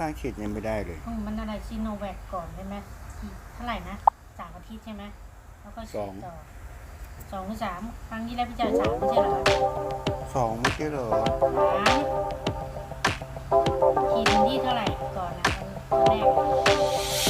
เขาเขาสร้างฉีดยังไม่ได้เลยห้องหนูมันอะไรซีโนแวคก่อนใช่ไหมอีกเท่าไหร่นะสามอาทิตย์ใช่ไหมแล้วก็ฉีดต่อสองหรือสามครั้งที่แล้วพี่จ่ายสามไม่ใช่เหรอสองไม่ใช่เหรอสามขีดหนึ่งที่เท่าไหร่ก่อนนะตอนแรก